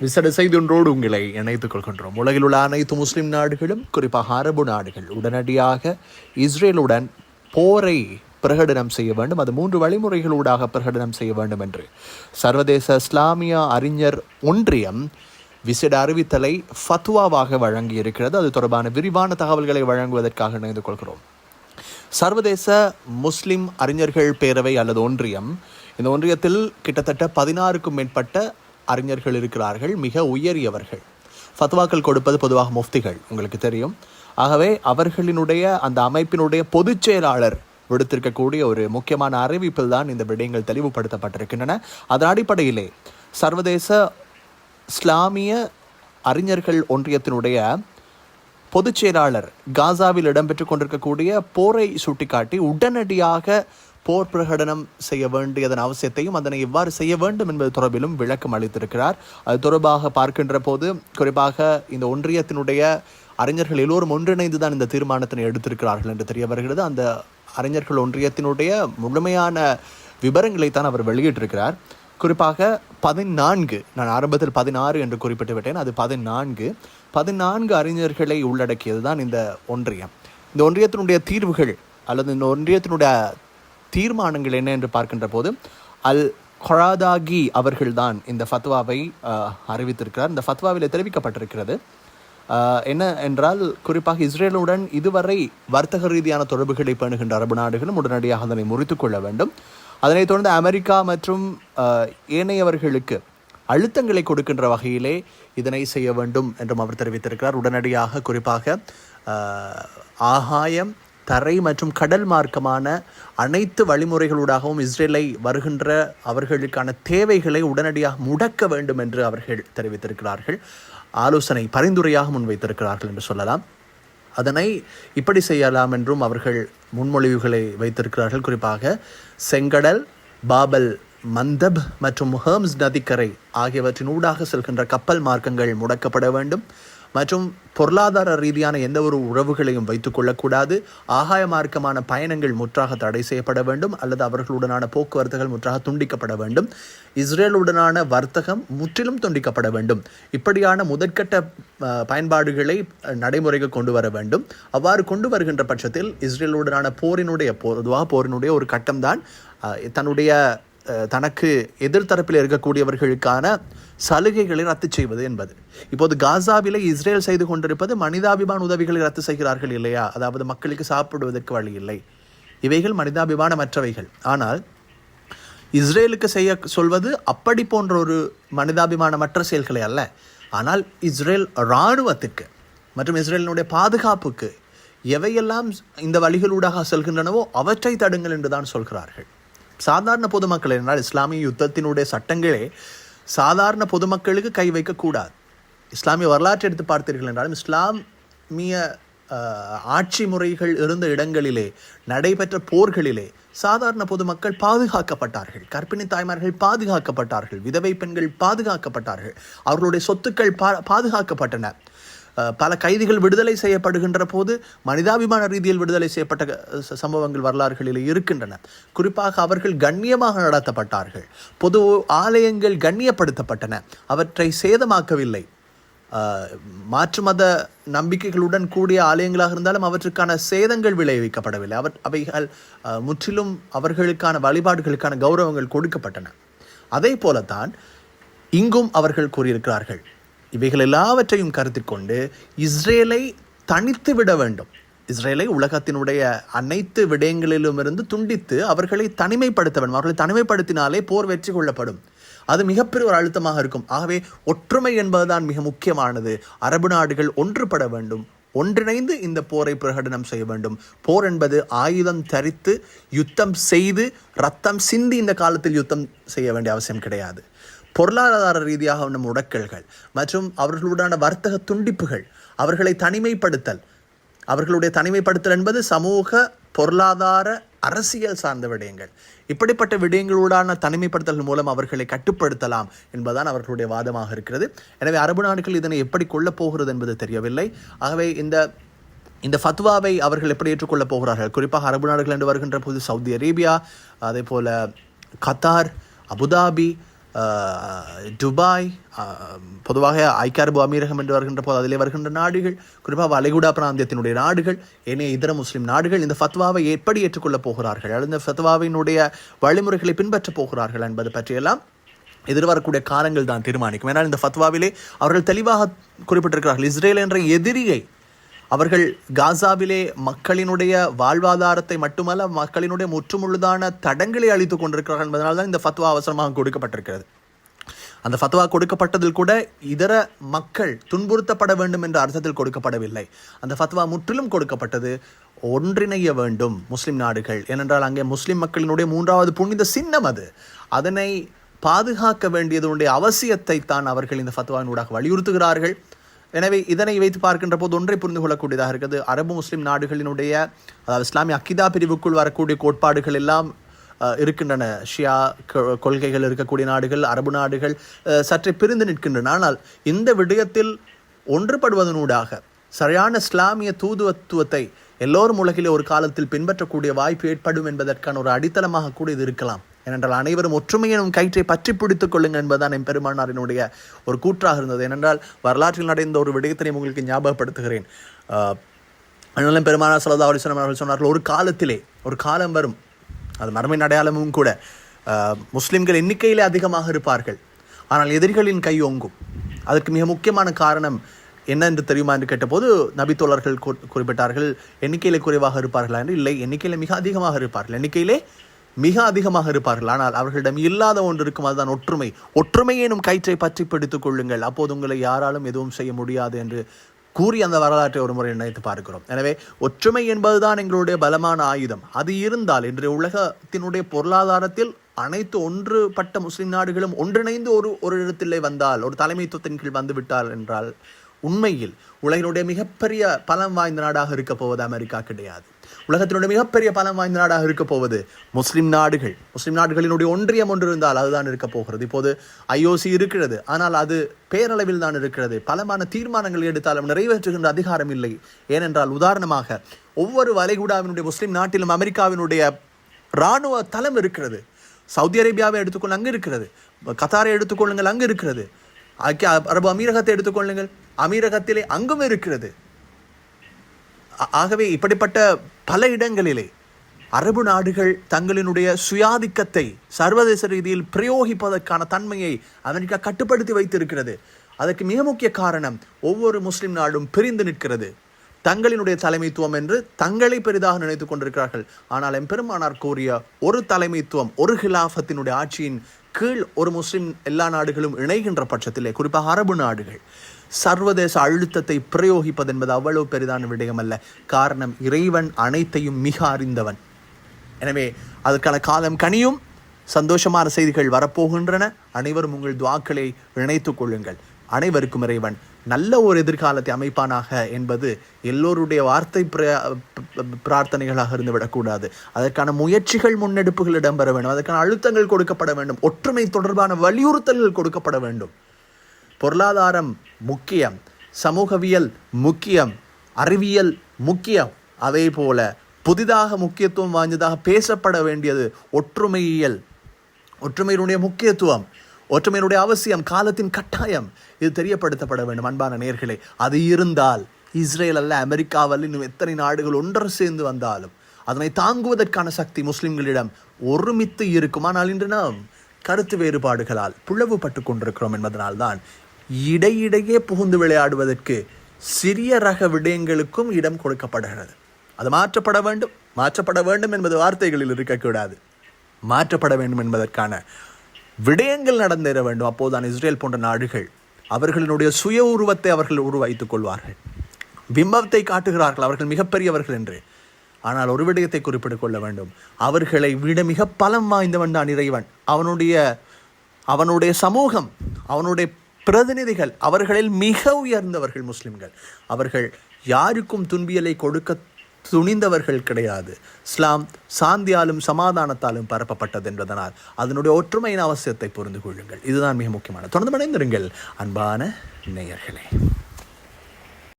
விசட செய்தியொன்றோடு உங்களை இணைத்துக் கொள்கின்றோம். உலகில் உள்ள அனைத்து முஸ்லிம் நாடுகளும் குறிப்பாக அரபு நாடுகள் உடனடியாக இஸ்ரேலுடன் போரை பிரகடனம் செய்ய வேண்டும். அது மூன்று வழிமுறைகளூடாக பிரகடனம் செய்ய வேண்டும் என்று. சர்வதேச இஸ்லாமிய அறிஞர் ஒன்றியம் விசேட அறிவித்தலை ஃபத்வாவாக வழங்கியிருக்கிறது. அது தொடர்பான விரிவான தகவல்களை வழங்குவதற்காக இணைந்து கொள்கிறோம். சர்வதேச முஸ்லிம் அறிஞர்கள் பேரவை அல்லது ஒன்றியம். இந்த ஒன்றியத்தில் கிட்டத்தட்ட பதினாறுக்கும் மேற்பட்ட அறிஞர்கள் இருக்கிறார்கள் மிக உயரியவர்கள். ஃபத்வாக்கள் கொடுப்பது பொதுவாக முஃப்திகள் உங்களுக்கு தெரியும். ஆகவே அவர்களினுடைய அந்த அமைப்பினுடைய பொதுச் செயலாளர் விடுத்திருக்கக்கூடிய ஒரு முக்கியமான அறிவிப்பில் தான் இந்த விடயங்கள் தெளிவுபடுத்தப்பட்டிருக்கின்றன. அதன் அடிப்படையிலே சர்வதேச இஸ்லாமிய அறிஞர்கள் ஒன்றியத்தினுடைய பொதுச் செயலாளர் காசாவில் இடம்பெற்று கொண்டிருக்கக்கூடிய போரை சுட்டிக்காட்டி உடனடியாக போர் பிரகடனம் செய்ய வேண்டியதன் அவசியத்தையும் அதனை எவ்வாறு செய்ய வேண்டும் என்பது தொடர்பிலும் விளக்கம் அளித்திருக்கிறார். அது தொடர்பாக பார்க்கின்ற போது குறிப்பாக இந்த ஒன்றியத்தினுடைய அறிஞர்கள் எல்லோரும் ஒன்றிணைந்து தான் இந்த தீர்மானத்தினை எடுத்திருக்கிறார்கள் என்று தெரிய வருகிறது. அந்த அறிஞர்கள் ஒன்றியத்தினுடைய முழுமையான விவரங்களை தான் அவர் வெளியிட்டிருக்கிறார். குறிப்பாக பதினான்கு நான் ஆரம்பத்தில் பதினாறு என்று குறிப்பிட்டு விட்டேன். அது பதினான்கு. பதினான்கு அறிஞர்களை உள்ளடக்கியது தான் இந்த ஒன்றியம். இந்த ஒன்றியத்தினுடைய தீர்வுகள் அல்லது இந்த ஒன்றியத்தினுடைய தீர்மானங்கள் என்ன என்று பார்க்கின்ற போது அல் கொராதாகி அவர்கள்தான் இந்த ஃபத்வாவை அறிவித்திருக்கிறார். இந்த ஃபத்வாவில் தெரிவிக்கப்பட்டிருக்கிறது. என்ன என்றால் குறிப்பாக இஸ்ரேலுடன் இதுவரை வர்த்தக ரீதியான தொடர்புகளை பேணுகின்ற அரபு நாடுகளும் உடனடியாக அதனை முறித்து கொள்ள வேண்டும். அதனைத் தொடர்ந்து அமெரிக்கா மற்றும் ஏனையவர்களுக்கு அழுத்தங்களை கொடுக்கின்ற வகையிலே இதனை செய்ய வேண்டும் என்றும் அவர் தெரிவித்திருக்கிறார். உடனடியாக குறிப்பாக ஆகாயம் தரை மற்றும் கடல் மார்க்கமான அனைத்து வழிமுறைகளூடாகவும் இஸ்ரேலை வருகின்ற அவர்களுக்கான தேவைகளை உடனடியாக முடக்க வேண்டும் என்று அவர்கள் தெரிவித்திருக்கிறார்கள். ஆலோசனை பரிந்துரையாக முன்வைத்திருக்கிறார்கள் என்று சொல்லலாம். அதனை இப்படி செய்யலாம் என்றும் அவர்கள் முன்மொழிவுகளை வைத்திருக்கிறார்கள். குறிப்பாக செங்கடல் பாபல் மந்தப் மற்றும் ஹேம்ஸ் நதிக்கரை ஆகியவற்றின் ஊடாக செல்கின்ற கப்பல் மார்க்கங்கள் முடக்கப்பட வேண்டும். மற்றும் பொருளாதார ரீதியான எந்த ஒரு உறவுகளையும் வைத்துக் கொள்ளக்கூடாது ஆகாய மார்க்கமான பயணங்கள் முற்றாக தடை செய்யப்பட வேண்டும். அல்லது அவர்களுடனான போக்குவரத்துகள் முற்றாக துண்டிக்கப்பட வேண்டும். இஸ்ரேலுடனான வர்த்தகம் முற்றிலும் துண்டிக்கப்பட வேண்டும். இப்படியான முதற்கட்ட பயன்பாடுகளை நடைமுறைக்கு கொண்டு வர வேண்டும். அவ்வாறு கொண்டு வருகின்ற பட்சத்தில் இஸ்ரேலுடனான போரினுடைய பொதுவாக போரினுடைய ஒரு கட்டம்தான் தன்னுடைய தனக்கு எதிர்த்தரப்பில் இருக்கக்கூடியவர்களுக்கான சலுகைகளை ரத்து செய்வது என்பது. இப்போது காசாவில் இஸ்ரேல் செய்து கொண்டிருப்பது மனிதாபிமான உதவிகளை ரத்து செய்கிறார்கள் இல்லையா? அதாவது மக்களுக்கு சாப்பிடுவதற்கு வழி இல்லை. இவைகள் மனிதாபிமானமற்றவைகள். ஆனால் இஸ்ரேலுக்கு செய்ய சொல்வது அப்படி போன்ற ஒரு மனிதாபிமானமற்ற செயல்களை அல்ல. ஆனால் இஸ்ரேல் இராணுவத்துக்கு மற்றும் இஸ்ரேலினுடைய பாதுகாப்புக்கு எவையெல்லாம் இந்த வழிகளூடாக செல்கின்றனவோ அவற்றை தடுங்கள் என்று தான் சொல்கிறார்கள். சாதாரண பொதுமக்கள் என்றால் இஸ்லாமிய யுத்தத்தினுடைய சட்டங்களே சாதாரண பொதுமக்களுக்கு கை வைக்கக்கூடாது இஸ்லாமிய வரலாற்றை எடுத்து பார்த்தீர்கள் என்றாலும் இஸ்லாமிய ஆட்சி முறைகள் இருந்த இடங்களிலே நடைபெற்ற போர்களிலே சாதாரண பொதுமக்கள் பாதுகாக்கப்பட்டார்கள். கர்ப்பிணி தாய்மார்கள் பாதுகாக்கப்பட்டார்கள். விதவை பெண்கள் பாதுகாக்கப்பட்டார்கள். அவர்களுடைய சொத்துக்கள் பா பாதுகாக்கப்பட்டன. பல கைதிகள் விடுதலை செய்யப்படுகின்ற போது மனிதாபிமான ரீதியில் விடுதலை செய்யப்பட்ட சம்பவங்கள் வரலாறுகளில் இருக்கின்றன. குறிப்பாக அவர்கள் கண்ணியமாக நடத்தப்பட்டார்கள். பொது ஆலயங்கள் கண்ணியப்படுத்தப்பட்டன. அவற்றை சேதமாக்கவில்லை. மாற்று மத நம்பிக்கைகளுடன் கூடிய ஆலயங்களாக இருந்தாலும் அவற்றுக்கான சேதங்கள் விளைவிக்கப்படவில்லை. அவர் அவைகள் முற்றிலும் அவர்களுக்கான வழிபாடுகளுக்கான கௌரவங்கள் கொடுக்கப்பட்டன. அதே போலத்தான் இங்கும் அவர்கள் கூறியிருக்கிறார்கள். இவைகள் எல்லாவற்றையும் கருத்தில் கொண்டு இஸ்ரேலை தனித்து விட வேண்டும். இஸ்ரேலை உலகத்தினுடைய அனைத்து விடயங்களிலுமிருந்து துண்டித்து அவர்களை தனிமைப்படுத்த வேண்டும். அவர்களை தனிமைப்படுத்தினாலே போர் வெற்றி கொள்ளப்படும். அது மிகப்பெரிய ஒரு அழுத்தமாக இருக்கும். ஆகவே ஒற்றுமை என்பதுதான் மிக முக்கியமானது. அரபு நாடுகள் ஒன்றுபட வேண்டும். ஒன்றிணைந்து இந்த போரை பிரகடனம் செய்ய வேண்டும். போர் என்பது ஆயுதம் தரித்து யுத்தம் செய்து ரத்தம் சிந்தி இந்த காலத்தில் யுத்தம் செய்ய வேண்டிய அவசியம் கிடையாது. பொருளாதார ரீதியாக உள்ள முடக்கல்கள் மற்றும் அவர்களுடான வர்த்தக துண்டிப்புகள் அவர்களை தனிமைப்படுத்தல். அவர்களுடைய தனிமைப்படுத்தல் என்பது சமூக பொருளாதார அரசியல் சார்ந்த விடயங்கள். இப்படிப்பட்ட விடயங்களூடான தனிமைப்படுத்தல் மூலம் அவர்களை கட்டுப்படுத்தலாம் என்பதுதான் அவர்களுடைய வாதமாக இருக்கிறது. எனவே அரபு நாடுகள் இதனை எப்படி கொள்ளப் போகிறது என்பது தெரியவில்லை. ஆகவே இந்த இந்த ஃபத்வாவை அவர்கள் எப்படி ஏற்றுக்கொள்ளப் போகிறார்கள்? குறிப்பாக அரபு நாடுகள் என்று வருகின்ற போது சவுதி அரேபியா அதே போல் கத்தார் அபுதாபி துபாய் பொதுவாக ஐக்கிய அமீரகம் என்று வருகின்ற போது அதிலே வருகின்ற நாடுகள் குறிப்பாக வளைகுடா பிராந்தியத்தினுடைய நாடுகள் ஏனைய இதர முஸ்லீம் நாடுகள் இந்த ஃபத்வாவை எப்படி ஏற்றுக்கொள்ளப் போகிறார்கள்? அல்லது இந்த ஃபத்வாவினுடைய வழிமுறைகளை பின்பற்றப் போகிறார்கள் என்பது பற்றியெல்லாம் எதிர்வரக்கூடிய காலங்கள் தான் தீர்மானிக்கும். ஏன்னால் இந்த ஃபத்வாவிலே அவர்கள் தெளிவாக குறிப்பிட்டிருக்கிறார்கள் இஸ்ரேல் என்ற எதிரியை அவர்கள் காசாவிலே மக்களினுடைய வாழ்வாதாரத்தை மட்டுமல்ல மக்களினுடைய முற்றுமுழுதான தடங்களை அளித்துக் கொண்டிருக்கிறார்கள் என்பதனால தான் இந்த ஃபத்வா அவசரமாக கொடுக்கப்பட்டிருக்கிறது. அந்த ஃபத்வா கொடுக்கப்பட்டதில் கூட இதர மக்கள் துன்புறுத்தப்பட வேண்டும் என்ற அர்த்தத்தில் கொடுக்கப்படவில்லை. அந்த ஃபத்வா முற்றிலும் கொடுக்கப்பட்டது ஒன்றிணைய வேண்டும் முஸ்லிம் நாடுகள். ஏனென்றால் அங்கே முஸ்லிம் மக்களினுடைய மூன்றாவது புனித சின்னம் அது. அதனை பாதுகாக்க வேண்டியதனுடைய அவசியத்தை தான் அவர்கள் இந்த ஃபத்வாவினூடாக வலியுறுத்துகிறார்கள். எனவே இதனை வைத்து பார்க்கின்ற போது ஒன்றை புரிந்து கொள்ளக்கூடியதாக இருக்குது. அரபு முஸ்லீம் நாடுகளினுடைய அதாவது இஸ்லாமிய அக்கிதா பிரிவுக்குள் வரக்கூடிய கோட்பாடுகள் எல்லாம் இருக்கின்றன. ஷியா கொ- கொள்கைகள் இருக்கக்கூடிய நாடுகள் அரபு நாடுகள் சற்றே பிரிந்து நிற்கின்றன. ஆனால் இந்த விடயத்தில் ஒன்றுபடுவதனூடாக சரியான இஸ்லாமிய தூதுவத்துவத்தை எல்லோரும் உலகிலே ஒரு காலத்தில் பின்பற்றக்கூடிய வாய்ப்பு ஏற்படும் என்பதற்கான ஒரு அடித்தளமாக கூட இது இருக்கலாம். ஏனென்றால் அனைவரும் ஒற்றுமையினும் கயிற்றை பற்றி பிடித்துக் கொள்ளுங்கள் என்பதுதான் என் பெருமானாரினுடைய ஒரு கூற்றாக இருந்தது. ஏனென்றால் வரலாற்றில் நடந்த ஒரு விடயத்தினை உங்களுக்கு ஞாபகப்படுத்துகிறேன். ஆஹ், பெருமானார் சலதா அலிஸ்லாம் அவர்கள் சொன்னார்கள் ஒரு காலத்திலே ஒரு காலம் வரும் அது மரமின் அடையாளமும் கூட ஆஹ், முஸ்லிம்கள் எண்ணிக்கையிலே அதிகமாக இருப்பார்கள். ஆனால் எதிரிகளின் கை ஓங்கும். அதற்கு மிக முக்கியமான காரணம் என்ன என்று தெரியுமா என்று கேட்டபோது நபித்தோழர்கள் குறிப்பிட்டார்கள் எண்ணிக்கையிலே குறைவாக இருப்பார்களா என்று. இல்லை எண்ணிக்கையிலே மிக அதிகமாக இருப்பார்கள். எண்ணிக்கையிலே மிக அதிகமாக இருப்பார்கள். ஆனால் அவர்களிடம் இல்லாத ஒன்று இருக்கும். அதுதான் ஒற்றுமை. ஒற்றுமை எனும் கயிற்றை பற்றி பிடித்துக் கொள்ளுங்கள். அப்போது உங்களை யாராலும் எதுவும் செய்ய முடியாது என்று கூறி அந்த வரலாற்றை ஒரு முறை நினைத்து பார்க்கிறோம். எனவே ஒற்றுமை என்பதுதான் எங்களுடைய பலமான ஆயுதம். அது இருந்தால் இன்றைய உலகத்தினுடைய பொருளாதாரத்தில் அனைத்து ஒன்றுபட்ட முஸ்லிம் நாடுகளும் ஒன்றிணைந்து ஒரு ஒரு இடத்திலே வந்தால் ஒரு தலைமைத்துவத்தின் கீழ் வந்துவிட்டால் என்றால் உண்மையில் உலகினுடைய மிகப்பெரிய பலம் வாய்ந்த நாடாக இருக்க போவது அமெரிக்கா கிடையாது. உலகத்தினுடைய மிகப்பெரிய பலம் வாய்ந்த நாடாக இருக்க போவது முஸ்லிம் நாடுகள். முஸ்லிம் நாடுகளினுடைய ஒன்றியம் ஒன்று இருந்தால் அதுதான் இருக்க போகிறது. இப்போது ஐஓசி இருக்கிறது. ஆனால் அது பேரளவில் தான் இருக்கிறது. பலமான தீர்மானங்கள் எடுத்தாலும் நிறைவேற்றுகின்ற அதிகாரம் இல்லை. ஏனென்றால் உதாரணமாக ஒவ்வொரு வளைகுடாவினுடைய முஸ்லிம் நாட்டிலும் அமெரிக்காவினுடைய இராணுவ தளம் இருக்கிறது. சவுதி அரேபியாவை எடுத்துக்கொள்ள அங்கு இருக்கிறது. கத்தாரை எடுத்துக்கொள்ளுங்கள் அங்கு இருக்கிறது. அரபு அமீரகத்தை எடுத்துக்கொள்ளுங்கள் அமீரகத்திலே அங்கும் இருக்கிறது. ஆகவே இப்படிப்பட்ட பல இடங்களிலே அரபு நாடுகள் தங்களினுடைய சுயாதிக்கத்தை சர்வதேச ரீதியில் பிரயோகிப்பதற்கான தன்மையை அமெரிக்கா கட்டுப்படுத்தி வைத்திருக்கிறது. அதற்கு மிக முக்கிய காரணம் ஒவ்வொரு முஸ்லிம் நாடும் பிரிந்து நிற்கிறது. தங்களினுடைய தலைமைத்துவம் என்று தங்களை பெரிதாக நினைத்துக் கொண்டிருக்கிறார்கள். ஆனால் எம்பெருமானார் கூறிய ஒரு தலைமைத்துவம் ஒரு ஹிலாஃபத்தினுடைய ஆட்சியின் கீழ் ஒரு முஸ்லீம் எல்லா நாடுகளும் இணைகின்ற பட்சத்திலே குறிப்பாக அரபு நாடுகள் சர்வதேச அழுத்தத்தை பிரயோகிப்பது என்பது அவ்வளவு பெரிதான விடயம் அல்ல காரணம் இறைவன் அனைத்தையும் மிக அறிந்தவன். எனவே அதற்கான காலம் கனியும் சந்தோஷமான செய்திகள் வரப்போகின்றன. அனைவரும் உங்கள் துவாக்களை இணைத்துக் கொள்ளுங்கள். அனைவருக்கும் இறைவன் நல்ல ஒரு எதிர்காலத்தை அமைப்பானாக என்பது எல்லோருடைய வார்த்தை பிரார்த்தனைகளாக இருந்து விடக்கூடாது அதற்கான முயற்சிகள் முன்னெடுப்புகள் இடம்பெற வேண்டும். அதற்கான அழுத்தங்கள் கொடுக்கப்பட வேண்டும். ஒற்றுமை தொடர்பான வலியுறுத்தல்கள் கொடுக்கப்பட வேண்டும். பொருளாதாரம் முக்கியம். சமூகவியல் முக்கியம். அறிவியல் முக்கியம். அதே போல புதிதாக முக்கியத்துவம் வாய்ந்ததாக பேசப்பட வேண்டியது ஒற்றுமையியல். ஒற்றுமையினுடைய முக்கியத்துவம். ஒற்றுமையினுடைய அவசியம் காலத்தின் கட்டாயம். இது தெரியப்படுத்தப்பட வேண்டும் அன்பான நேர்களே. அது இருந்தால் இஸ்ரேல் அல்ல அமெரிக்காவல்ல இன்னும் எத்தனை நாடுகள் ஒன்று சேர்ந்து வந்தாலும் அதனை தாங்குவதற்கான சக்தி முஸ்லிம்களிடம் ஒருமித்து இருக்கும். ஆனால் இன்று நாம் கருத்து வேறுபாடுகளால் பிளவுபட்டு கொண்டிருக்கிறோம் என்பதனால்தான் இடையிடையே புகுந்து விளையாடுவதற்கு சிறிய ரக விடயங்களுக்கும் இடம் கொடுக்கப்படுகிறது. அது மாற்றப்பட வேண்டும் மாற்றப்பட வேண்டும் என்பது வார்த்தைகளில் இருக்கக்கூடாது. மாற்றப்பட வேண்டும் என்பதற்கான விடயங்கள் நடந்தேற வேண்டும். அப்போதுதான் இஸ்ரேல் போன்ற நாடுகள் அவர்களினுடைய சுய உருவத்தை அவர்கள் உருவாய்த்துக் கொள்வார்கள். பிம்பத்தை காட்டுகிறார்கள். அவர்கள் மிகப்பெரியவர்கள் என்று. ஆனால் ஒரு விடயத்தை குறிப்பிட்டுக் கொள்ள வேண்டும். அவர்களை விட மிக பலம் வாய்ந்தவன் தான் இறைவன். அவனுடைய அவனுடைய சமூகம் அவனுடைய பிரதிநிதிகள் அவர்களில் மிக உயர்ந்தவர்கள் முஸ்லிம்கள். அவர்கள் யாருக்கும் துன்பியலை கொடுக்க துணிந்தவர்கள் கிடையாது. இஸ்லாம் சாந்தியாலும் சமாதானத்தாலும் பரப்பப்பட்டது என்பதனால் அதனுடைய ஒற்றுமையின் அவசியத்தை புரிந்து கொள்ளுங்கள். இதுதான் மிக முக்கியமான தொடர்ந்து மடைந்திருங்கள் அன்பான நேயர்களே.